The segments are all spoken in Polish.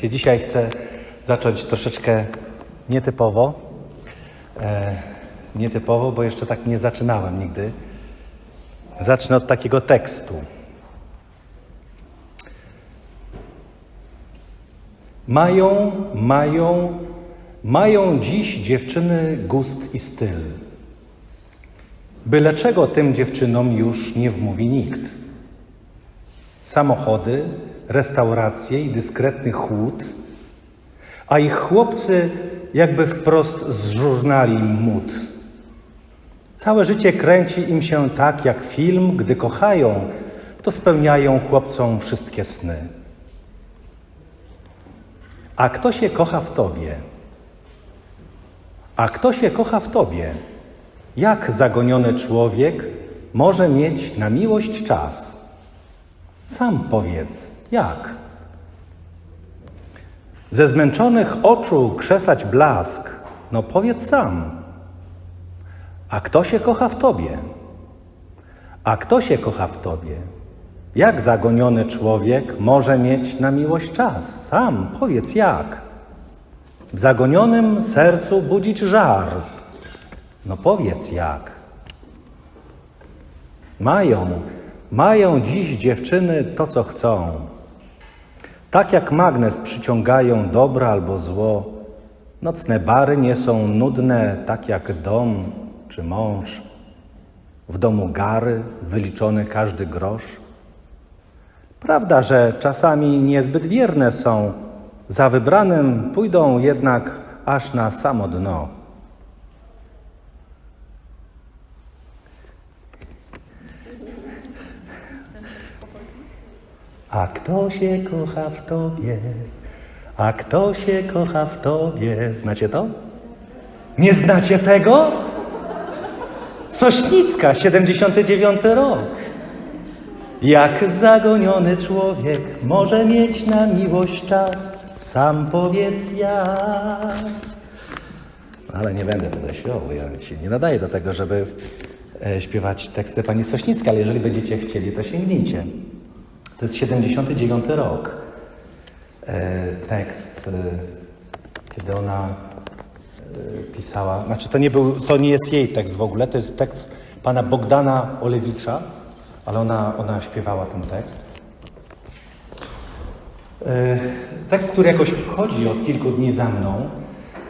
Słuchajcie, dzisiaj chcę zacząć troszeczkę nietypowo. E, nietypowo, bo jeszcze tak nie zaczynałem nigdy. Zacznę od takiego tekstu. Mają, mają, mają dziś dziewczyny gust i styl. Byle czego tym dziewczynom już nie wmówi nikt. Samochody, restauracje i dyskretny chłód, a ich chłopcy jakby wprost z żurnali mód. Całe życie kręci im się tak jak film, gdy kochają, to spełniają chłopcom wszystkie sny. A kto się kocha w tobie? A kto się kocha w tobie? Jak zagoniony człowiek może mieć na miłość czas? Sam powiedz, jak? Ze zmęczonych oczu krzesać blask, no powiedz sam. A kto się kocha w tobie? A kto się kocha w tobie? Jak zagoniony człowiek może mieć na miłość czas? Sam powiedz jak. W zagonionym sercu budzić żar. No powiedz jak. Mają, mają dziś dziewczyny to, co chcą. Tak jak magnes przyciągają dobro albo zło, nocne bary nie są nudne, tak jak dom czy mąż. W domu gary, wyliczony każdy grosz. Prawda, że czasami niezbyt wierne są, za wybranym pójdą jednak aż na samo dno. A kto się kocha w tobie? A kto się kocha w tobie? Znacie to? Nie znacie tego? Sośnicka, 79 rok. Jak zagoniony człowiek może mieć na miłość czas? Sam powiedz jak. Ale nie będę tutaj śpiewał, bo ja się nie nadaję do tego, żeby e, śpiewać teksty pani Sośnickiej, ale jeżeli będziecie chcieli, to sięgnijcie. To jest 79 rok. E, tekst, e, kiedy ona e, pisała, znaczy to nie, był, to nie jest jej tekst w ogóle, to jest tekst pana Bogdana Olewicza, ale ona, ona śpiewała ten tekst. E, tekst, który jakoś chodzi od kilku dni za mną,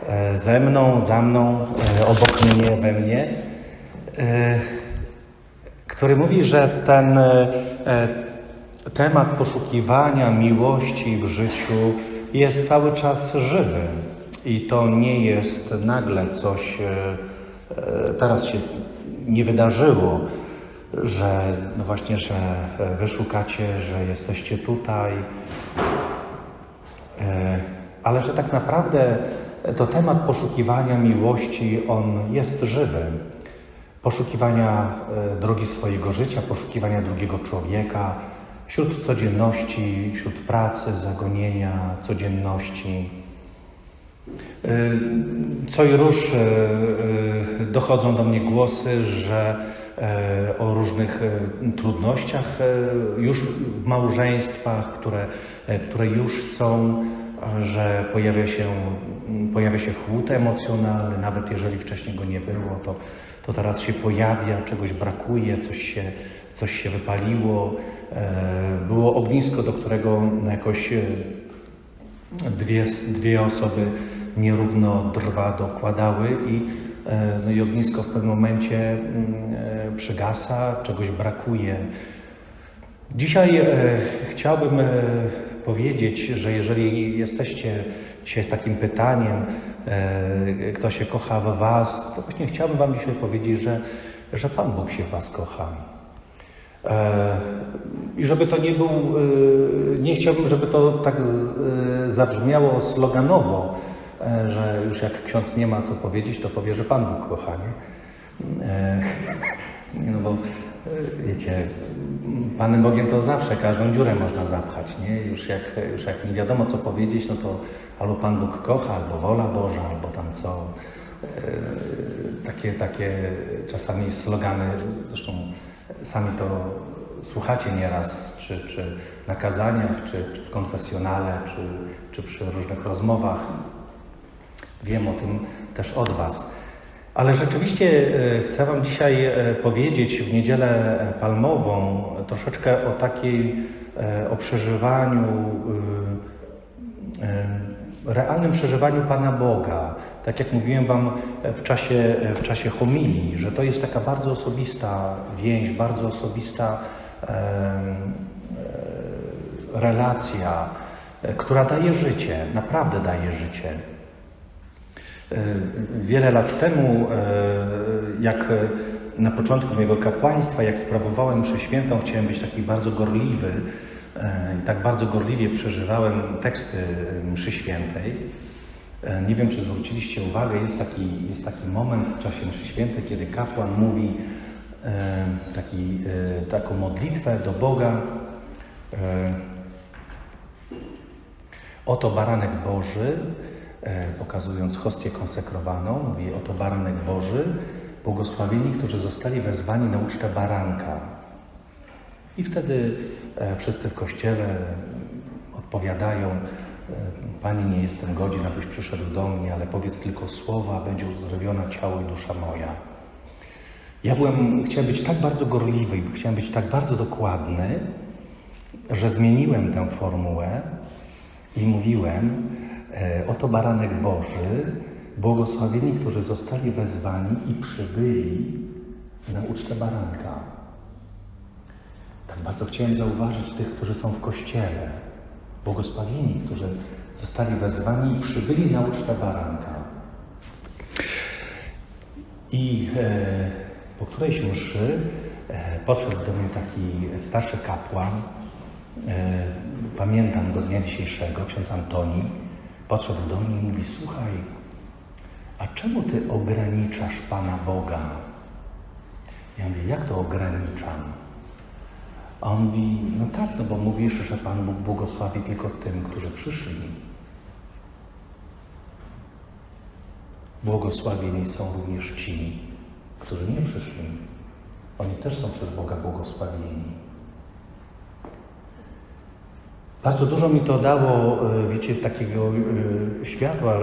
e, ze mną, za mną, e, obok mnie, we mnie, e, który mówi, że ten e, temat poszukiwania miłości w życiu jest cały czas żywy. I to nie jest nagle coś, e, e, teraz się nie wydarzyło, że no właśnie, że e, wy szukacie, że jesteście tutaj, ale że tak naprawdę to temat poszukiwania miłości, on jest żywy. Poszukiwania drogi swojego życia, poszukiwania drugiego człowieka wśród codzienności, wśród pracy, zagonienia, codzienności. E, Co i róż e, e, dochodzą do mnie głosy, że o różnych trudnościach już w małżeństwach, które, które już są, że pojawia się, pojawia się chłód emocjonalny, nawet jeżeli wcześniej go nie było, to, to teraz się pojawia, czegoś brakuje, coś się, coś się wypaliło. E, Było ognisko, do którego jakoś e, dwie, dwie osoby nierówno drwa dokładały i, e, no i ognisko w pewnym momencie mm, przygasa, czegoś brakuje. Dzisiaj chciałbym powiedzieć, że jeżeli jesteście dzisiaj z takim pytaniem, kto się kocha w Was, to właśnie chciałbym Wam dzisiaj powiedzieć, że, że Pan Bóg się w Was kocha. E, I żeby to nie był, e, nie chciałbym, żeby to tak e, zabrzmiało sloganowo, że już jak ksiądz nie ma co powiedzieć, to powie, że Pan Bóg kocha. Nie? No bo wiecie, Panem Bogiem to zawsze każdą dziurę można zapchać, nie? Już jak, już jak nie wiadomo co powiedzieć, no to albo Pan Bóg kocha, albo wola Boża, albo tam co. Takie, takie czasami slogany, zresztą sami to słuchacie nieraz, czy, czy na kazaniach, czy, czy w konfesjonale, czy, czy przy różnych rozmowach. Wiem o tym też od Was. Ale rzeczywiście e, chcę Wam dzisiaj e, powiedzieć w niedzielę palmową troszeczkę o takiej, e, o przeżywaniu, realnym przeżywaniu Pana Boga. Tak jak mówiłem Wam w czasie, w czasie homilii, że to jest taka bardzo osobista więź, bardzo osobista e, relacja, e, która daje życie, naprawdę daje życie. E, Wiele lat temu, e, jak na początku mojego kapłaństwa, jak sprawowałem mszę świętą, chciałem być taki bardzo gorliwy e, i tak bardzo gorliwie przeżywałem teksty mszy świętej. E, Nie wiem, czy zwróciliście uwagę, jest taki, jest taki moment w czasie mszy świętej, kiedy kapłan mówi e, taki, e, taką modlitwę do Boga. Oto baranek Boży, pokazując hostię konsekrowaną, mówi oto baranek Boży, błogosławieni, którzy zostali wezwani na ucztę baranka. I wtedy wszyscy w kościele odpowiadają, Panie, nie jestem godzien, abyś przyszedł do mnie, ale powiedz tylko słowa, będzie uzdrowiona ciało i dusza moja. Ja byłem, chciałem być tak bardzo gorliwy i chciałem być tak bardzo dokładny, że zmieniłem tę formułę i mówiłem, e, oto baranek Boży, błogosławieni, którzy zostali wezwani i przybyli na ucztę baranka. Tak bardzo chciałem zauważyć tych, którzy są w kościele, błogosławieni, którzy zostali wezwani i przybyli na ucztę baranka. I e, po którejś mszy e, podszedł do mnie taki starszy kapłan, e, pamiętam do dnia dzisiejszego, ksiądz Antoni, podszedł do mnie i mówi, słuchaj, a czemu ty ograniczasz Pana Boga? Ja mówię, jak to ograniczam? A on mówi, no tak, no bo mówisz, że Pan Bóg błogosławi tylko tym, którzy przyszli. Błogosławieni są również ci, którzy nie przyszli. Oni też są przez Boga błogosławieni. Bardzo dużo mi to dało, e, wiecie, takiego e, światła. E,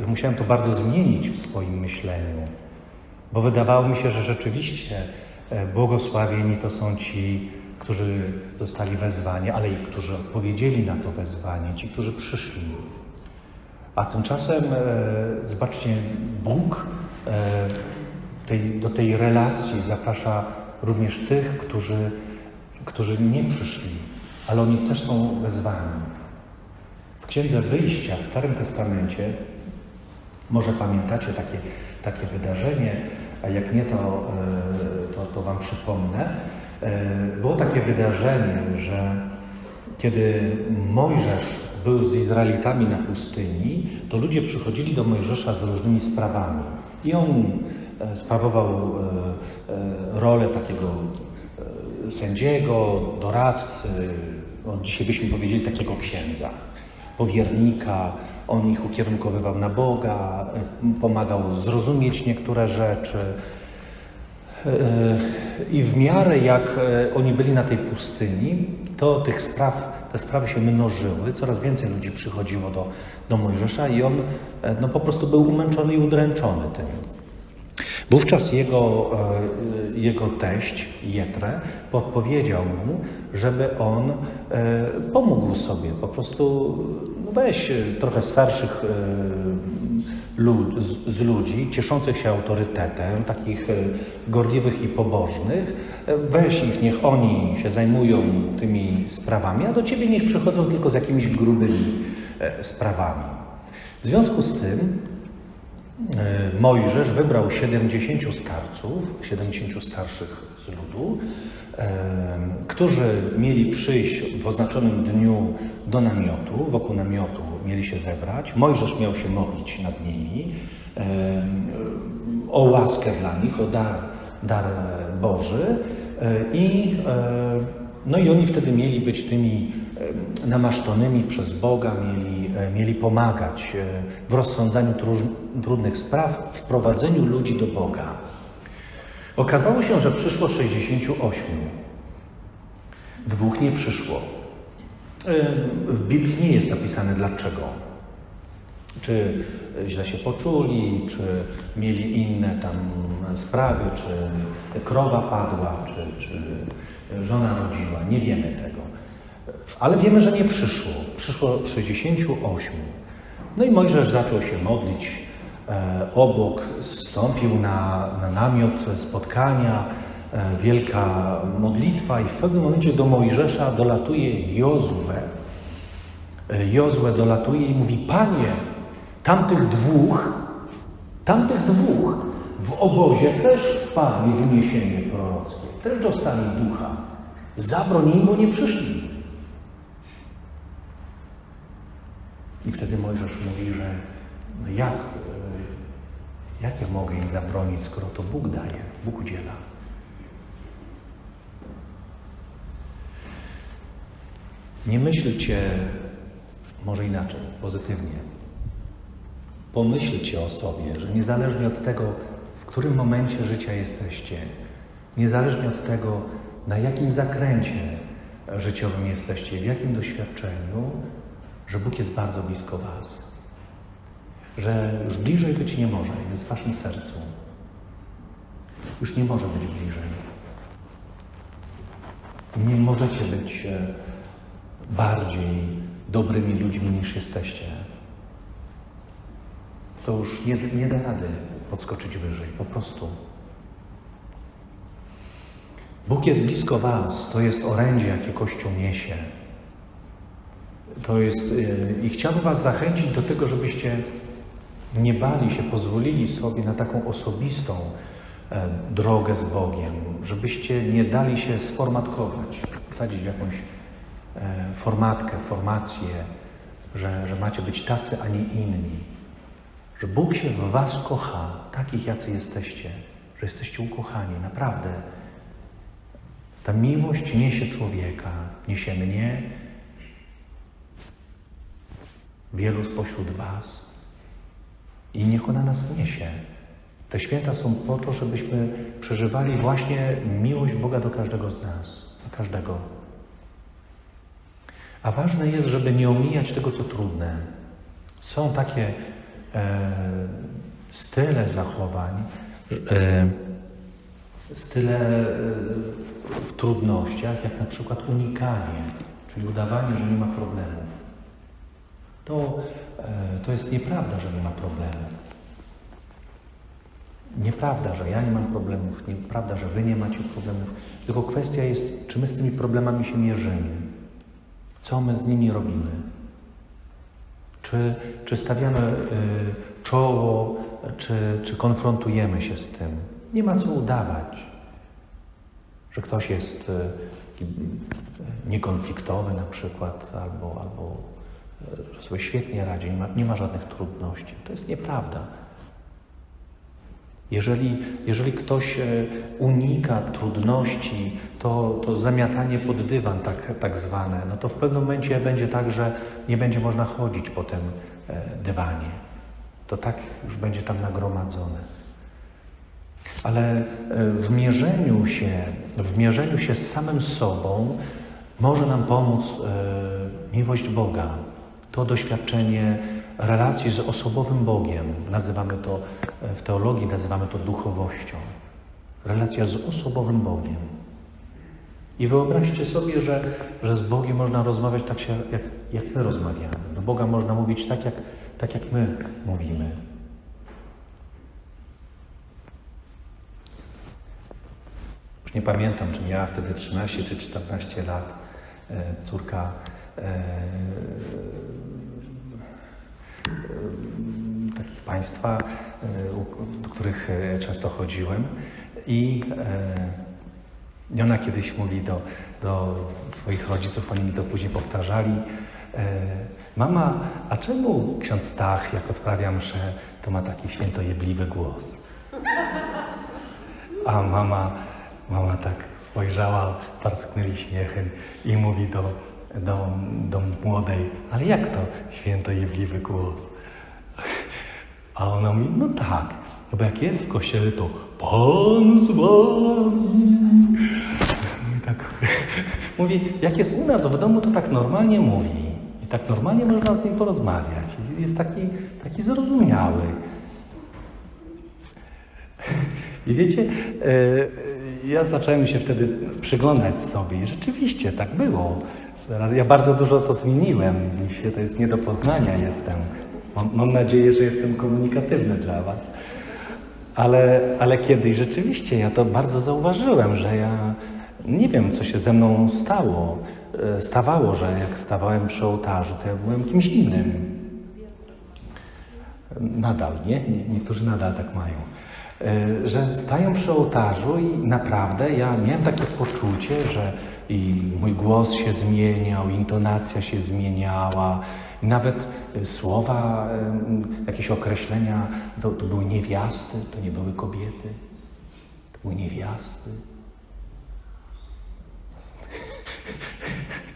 Ja musiałem to bardzo zmienić w swoim myśleniu, bo wydawało mi się, że rzeczywiście błogosławieni to są ci, którzy zostali wezwani, ale i którzy odpowiedzieli na to wezwanie, ci, którzy przyszli. A tymczasem, e, zobaczcie, Bóg e, tej, do tej relacji zaprasza również tych, którzy, którzy nie przyszli, ale oni też są wezwani. W Księdze Wyjścia w Starym Testamencie, może pamiętacie takie, takie wydarzenie, a jak nie, to, e, to, to Wam przypomnę. E, Było takie wydarzenie, że kiedy Mojżesz był z Izraelitami na pustyni, to ludzie przychodzili do Mojżesza z różnymi sprawami. I on e, sprawował e, rolę takiego sędziego, doradcy, no dzisiaj byśmy powiedzieli takiego księdza, powiernika. On ich ukierunkowywał na Boga, pomagał zrozumieć niektóre rzeczy. E, I w miarę jak e, oni byli na tej pustyni, to tych spraw, te sprawy się mnożyły, coraz więcej ludzi przychodziło do, do Mojżesza i on e, no, po prostu był umęczony i udręczony tym. Wówczas jego, e, jego teść, Jetre, podpowiedział mu, żeby on e, pomógł sobie. Po prostu no weź e, trochę starszych e, lud, z, z ludzi, cieszących się autorytetem, takich e, gorliwych i pobożnych, e, weź ich, niech oni się zajmują tymi sprawami, a do ciebie niech przychodzą tylko z jakimiś grubymi e, sprawami. W związku z tym Mojżesz wybrał 70 starców, 70 starszych z ludu, którzy mieli przyjść w oznaczonym dniu do namiotu, wokół namiotu mieli się zebrać. Mojżesz miał się modlić nad nimi o łaskę dla nich, o dar, dar Boży e, i, e, no i oni wtedy mieli być tymi namaszczonymi przez Boga, mieli, e, mieli pomagać w rozsądzaniu trudnych spraw, w prowadzeniu ludzi do Boga. Okazało się, że przyszło 68. Dwóch nie przyszło. W Biblii nie jest napisane dlaczego. Czy źle się poczuli, czy mieli inne tam sprawy, czy krowa padła, czy, czy żona rodziła. Nie wiemy tego. Ale wiemy, że nie przyszło. Przyszło 68. No i Mojżesz zaczął się modlić e, obok, zstąpił na, na namiot spotkania, e, wielka modlitwa i w pewnym momencie do Mojżesza dolatuje Jozue. E, Jozue dolatuje i mówi, Panie, tamtych dwóch, tamtych dwóch w obozie też wpadli w uniesienie prorockie, też dostali ducha. Zabroń im, bo nie przyszli. I wtedy Mojżesz mówi, że no jak, e, jak ja mogę im zabronić, skoro to Bóg daje, Bóg udziela. Nie myślcie, może inaczej, pozytywnie. Pomyślcie o sobie, że niezależnie od tego, w którym momencie życia jesteście, niezależnie od tego, na jakim zakręcie życiowym jesteście, w jakim doświadczeniu, że Bóg jest bardzo blisko Was. Że już bliżej być nie może, jest w Waszym sercu. Już nie może być bliżej. Nie możecie być e, bardziej dobrymi ludźmi niż jesteście. To już nie, nie da rady podskoczyć wyżej, po prostu. Bóg jest blisko Was, to jest orędzie, jakie Kościół niesie. To jest, yy, i chciałbym Was zachęcić do tego, żebyście nie bali się, pozwolili sobie na taką osobistą e, drogę z Bogiem, żebyście nie dali się sformatkować, wsadzić w jakąś formatkę, formację, że, że macie być tacy, a nie inni. Że Bóg się w Was kocha, takich jacy jesteście, że jesteście ukochani, naprawdę. Ta miłość niesie człowieka, niesie mnie, wielu spośród Was i niech ona nas niesie. Te święta są po to, żebyśmy przeżywali właśnie miłość Boga do każdego z nas, do każdego. A ważne jest, żeby nie omijać tego, co trudne. Są takie e, style zachowań, e, style e, w trudnościach, jak na przykład unikanie, czyli udawanie, że nie ma problemów. To, e, to jest nieprawda, że nie ma problemu. Nieprawda, że ja nie mam problemów, nieprawda, że wy nie macie problemów. Tylko kwestia jest, czy my z tymi problemami się mierzymy. Co my z nimi robimy? Czy, czy stawiamy y, czoło, czy, czy konfrontujemy się z tym? Nie ma co udawać, że ktoś jest y, y, niekonfliktowy na przykład, albo, albo y, że sobie świetnie radzi, nie ma, nie ma żadnych trudności. To jest nieprawda. Jeżeli, jeżeli ktoś e, unika trudności, to, to zamiatanie pod dywan tak, tak zwane, no to w pewnym momencie będzie tak, że nie będzie można chodzić po tym e, dywanie. To tak już będzie tam nagromadzone. Ale e, w mierzeniu się, w mierzeniu się z samym sobą może nam pomóc miłość Boga. To doświadczenie relacji z osobowym Bogiem. Nazywamy to w teologii, nazywamy to duchowością. Relacja z osobowym Bogiem. I wyobraźcie sobie, że, że z Bogiem można rozmawiać tak, się, jak, jak my rozmawiamy. Do Boga można mówić tak jak, tak, jak my mówimy. Już nie pamiętam, czy miała wtedy 13 czy 14 lat. E, córka e, takich państwa, do których e, często chodziłem. I e, ona kiedyś mówi do, do swoich rodziców, oni mi to później powtarzali, mama, a czemu ksiądz Stach, jak odprawia mszę, to ma taki świętojebliwy głos? A mama, mama tak spojrzała, parsknęli śmiechem i mówi do, do, do młodej, ale jak to świętojebliwy głos? A ona mówi, no tak, no bo jak jest w kościele, to Pan z wami. I tak Mówi, jak jest u nas w domu, to tak normalnie mówi. I tak normalnie można z nim porozmawiać. Jest taki, taki zrozumiały. I wiecie, e, ja zacząłem się wtedy przyglądać sobie i rzeczywiście tak było. Ja bardzo dużo to zmieniłem. Dzisiaj to jest nie do poznania jestem. Mam, mam nadzieję, że jestem komunikatywny dla Was. Ale, ale kiedyś rzeczywiście ja to bardzo zauważyłem, że ja nie wiem, co się ze mną stało. E, Stawało, że jak stawałem przy ołtarzu, to ja byłem kimś innym. Nadal, nie? Nie- Niektórzy nadal tak mają. E, Że stają przy ołtarzu i naprawdę ja miałem takie poczucie, że i mój głos się zmieniał, intonacja się zmieniała, i nawet e, słowa, em, jakieś określenia, to, to były niewiasty, to nie były kobiety, to były niewiasty.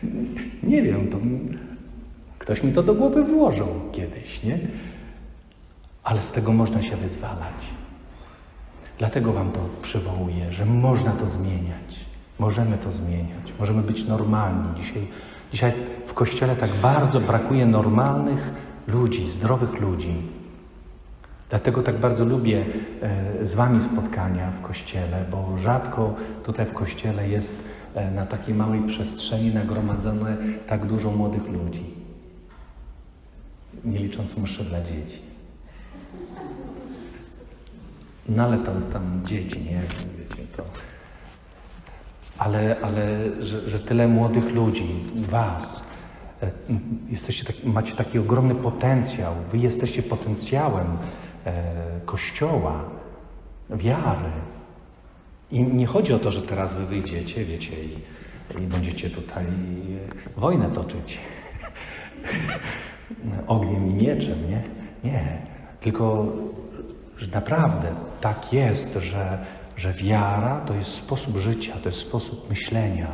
Nie wiem, to ktoś mi to do głowy włożył kiedyś, nie? Ale z tego można się wyzwalać. Dlatego Wam to przywołuję, że można to zmieniać. Możemy to zmieniać. Możemy być normalni. Dzisiaj, dzisiaj w Kościele tak bardzo brakuje normalnych ludzi, zdrowych ludzi. Dlatego tak bardzo lubię e, z Wami spotkania w Kościele, bo rzadko tutaj w Kościele jest e, na takiej małej przestrzeni nagromadzone tak dużo młodych ludzi. Nie licząc mszy dla dzieci. No ale to tam dzieci, nie? Wiecie, to... Ale, ale że, że tyle młodych ludzi, was, e, jesteście taki, macie taki ogromny potencjał. Wy jesteście potencjałem e, Kościoła, wiary. I nie chodzi o to, że teraz wy wyjdziecie, wiecie, i, i będziecie tutaj e, wojnę toczyć. Ogniem i mieczem, nie? Nie. Tylko, że naprawdę tak jest, że, że wiara to jest sposób życia, to jest sposób myślenia.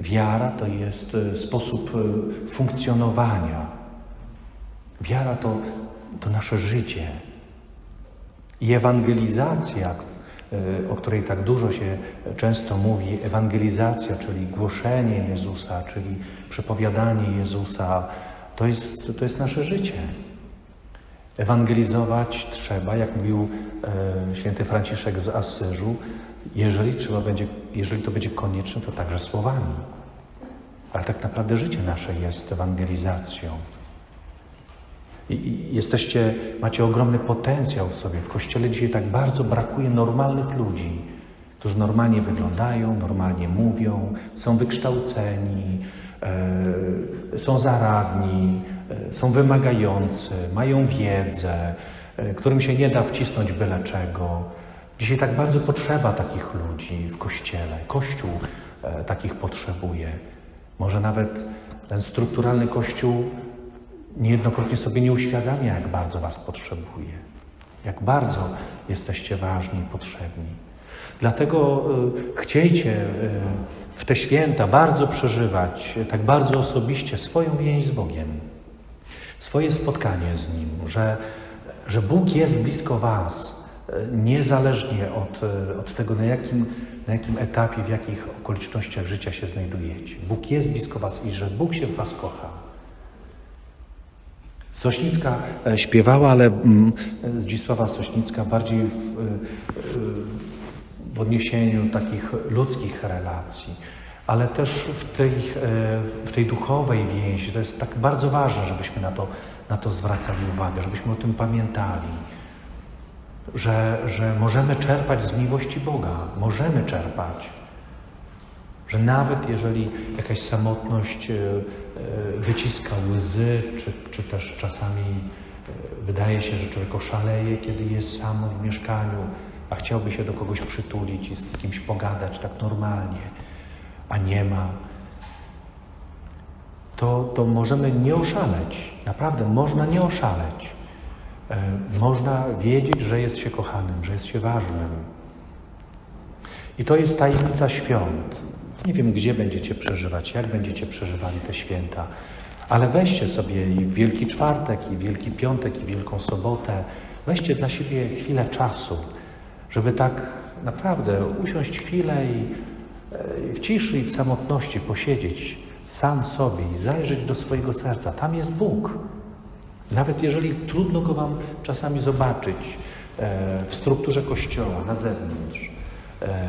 Wiara to jest e, sposób e, funkcjonowania. Wiara to, to nasze życie. I ewangelizacja, e, o której tak dużo się często mówi, ewangelizacja, czyli głoszenie Jezusa, czyli przepowiadanie Jezusa, to jest, to jest nasze życie. Ewangelizować trzeba, jak mówił e, święty Franciszek z Asyżu, jeżeli, trzeba będzie, jeżeli to będzie konieczne, to także słowami. Ale tak naprawdę życie nasze jest ewangelizacją. I, jesteście, macie ogromny potencjał w sobie. W Kościele dzisiaj tak bardzo brakuje normalnych ludzi, którzy normalnie wyglądają, normalnie mówią, są wykształceni, e, są zaradni, są wymagający, mają wiedzę, e, którym się nie da wcisnąć byle czego. Dzisiaj tak bardzo potrzeba takich ludzi w Kościele. Kościół e, takich potrzebuje. Może nawet ten strukturalny Kościół niejednokrotnie sobie nie uświadamia, jak bardzo Was potrzebuje, jak bardzo jesteście ważni potrzebni. Dlatego chciejcie w te święta bardzo przeżywać, tak bardzo osobiście swoją więź z Bogiem, swoje spotkanie z Nim, że, że Bóg jest blisko Was, y, niezależnie od, y, od tego, na jakim, na jakim etapie, w jakich okolicznościach życia się znajdujecie. Bóg jest blisko Was i że Bóg się w Was kocha. Sośnicka e, śpiewała, ale mm, Zdzisława Sośnicka bardziej w, e, w odniesieniu takich ludzkich relacji, ale też w tej, e, w tej duchowej więzi. To jest tak bardzo ważne, żebyśmy na to, na to zwracali uwagę, żebyśmy o tym pamiętali, że, że możemy czerpać z miłości Boga, możemy czerpać. Że nawet jeżeli jakaś samotność e, e, wyciska łzy, czy, czy też czasami wydaje się, że człowiek oszaleje, kiedy jest sam w mieszkaniu, a chciałby się do kogoś przytulić i z kimś pogadać tak normalnie, a nie ma, to, to możemy nie oszaleć. Naprawdę, można nie oszaleć. E, Można wiedzieć, że jest się kochanym, że jest się ważnym. I to jest tajemnica świąt. Nie wiem, gdzie będziecie przeżywać, jak będziecie przeżywali te święta, ale weźcie sobie i Wielki Czwartek, i Wielki Piątek, i Wielką Sobotę, weźcie dla siebie chwilę czasu, żeby tak naprawdę usiąść chwilę i w ciszy i w samotności posiedzieć sam sobie i zajrzeć do swojego serca. Tam jest Bóg. Nawet jeżeli trudno go Wam czasami zobaczyć e, w strukturze kościoła, na zewnątrz, e,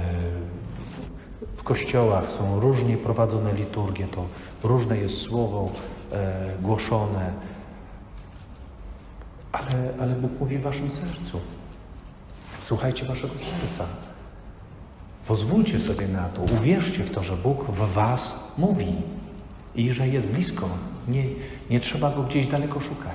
w kościołach są różnie prowadzone liturgie, to różne jest słowo e, głoszone, ale, ale Bóg mówi w Waszym sercu. Słuchajcie Waszego serca. Pozwólcie sobie na to, uwierzcie w to, że Bóg w Was mówi i że jest blisko. Nie, nie trzeba go gdzieś daleko szukać.